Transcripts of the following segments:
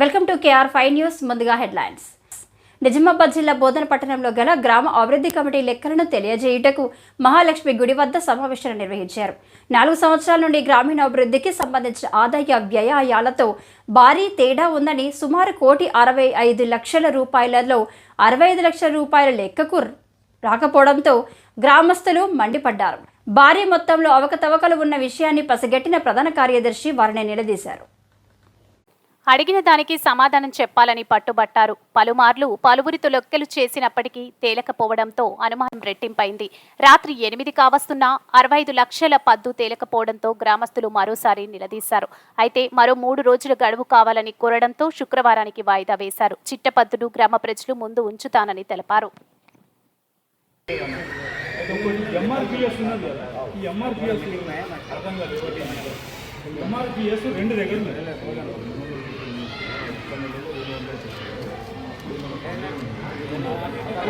Welcome to KR five news ముందుగా headlines. Nizamabad జిల్లా బోధన పట్టణంలో గల గ్రామ అభివృద్ధి కమిటీ లెక్కలను తెలియజేయుటకు మహాలక్ష్మి గుడి వద్ద సమావేశాలు నిర్వహించారు. నాలుగు సంవత్సరాల నుండి గ్రామీణ అభివృద్ధికి సంబంధించిన ఆదాయ వ్యయాలతో భారీ తేడా ఉందని సుమారు కోటి అరవై ఐదు లక్షల రూపాయలలో అరవై ఐదు లక్షల రూపాయల లెక్కకు రాకపోవడంతో గ్రామస్తులు మండిపడ్డారు. భారీ మొత్తంలో అవకతవకలు ఉన్న విషయాన్ని పసిగట్టిన ప్రధాన కార్యదర్శి వారిని నిలదీశారు. అడిగిన దానికి సమాధానం చెప్పాలని పట్టుబట్టారు. పలుమార్లు పలువురితో లొక్కెలు చేసినప్పటికీ తేలకపోవడంతో అనుమానం రెట్టింపైంది. రాత్రి ఎనిమిది కావస్తున్నా అరవై ఐదు లక్షల పద్దు తేలకపోవడంతో గ్రామస్తులు మరోసారి నిలదీశారు. అయితే మరో మూడు రోజులు గడువు కావాలని కోరడంతో శుక్రవారానికి వాయిదా వేశారు. చిట్టపద్దును గ్రామ ప్రజలు ముందు ఉంచుతానని తెలిపారు. ఎంఆర్పిఎస్ ఉన్నది ఈ ఎంఆర్పిఎస్ అర్థం కాదు. ఎంఆర్పిఎస్ రెండు దగ్గర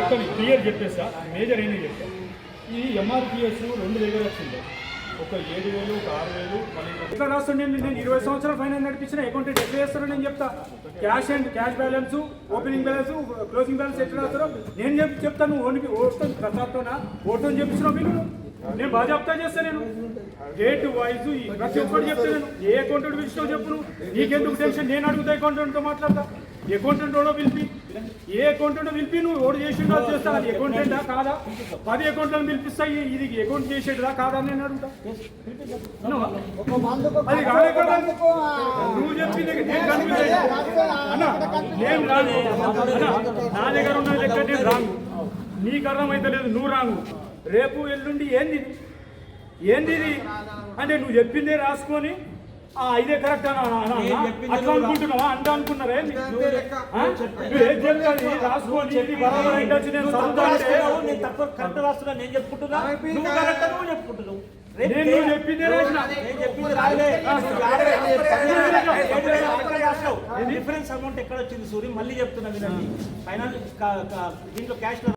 ఉన్నాయి క్లియర్ చెప్పేసా మేజర్ ఏంటి చెప్పా ఈ ఎంఆర్పిఎస్ రెండు దగ్గర వచ్చింది ఒక ఏడు వేలు ఒక ఆరు వేలు ఇట్లా రాస్తుండే నేను ఇరవై సంవత్సరాల ఫైనాన్స్ నడిపించిన అకౌంట్ ఎట్లా చేస్తారో నేను చెప్తా cash and cash balance opening balance closing balance ఎట్లా రాస్తారో నేను చెప్తాను ఓన్కి ఓటుతో ప్రతాప్తోనా ఓటుతో చెప్తున్నావు మీరు నేను బాగా చెప్తా చేస్తా నేను. డేట్ వైజ్ ప్రతి ఒక్కటి చెప్తా నేను. ఏ అకౌంటెంట్ పిలిచినావు చెప్పు నువ్వు? నీకెందుకు టెన్షన్ నేను అడుగుతా అకౌంటెంట్తో మాట్లాడతా. అకౌంటెంట్ ఓడో పిలిపి ఏ అకౌంటెంట్ పిలిపి నువ్వు ఓడి చేసిండో చేస్తా అది అకౌంటెంటా కాదా? పది అకౌంట్లను పిలిపిస్తాయి ఇది అకౌంట్ చేసేటదా కాదా నేను అడుగుతా. అది నువ్వు చెప్పింది అన్న నేను రాను. నా దగ్గర ఉన్న లెక్క నేను రాను. నీకు అర్థమైతే లేదు నువ్వు రాను. రేపు ఎల్లుండి ఏంది? ఏంది అంటే నువ్వు చెప్పిందే రాసుకొని ఆ ఇదే కరెక్ట్ అన్న. అట్లా అనుకుంటున్నావా? అంట అనుకున్నారా ఏం రాసుకొని బరాబర్ అయిండొచ్చు, నేను తక్కువ కరెక్ట్ రాస్తున్నా నేను చెప్పుకుంటున్నా? నువ్వు కరెక్ట్ నువ్వు చెప్పుకుంటున్నావు. నేను నువ్వు చెప్పిందే రాసిన. డిఫరెన్స్ అమౌంట్ ఎక్కడ వచ్చింది సూరి? మళ్ళీ చెప్తున్నా వినండి. ఫైనల్ దీంట్లో క్యాష్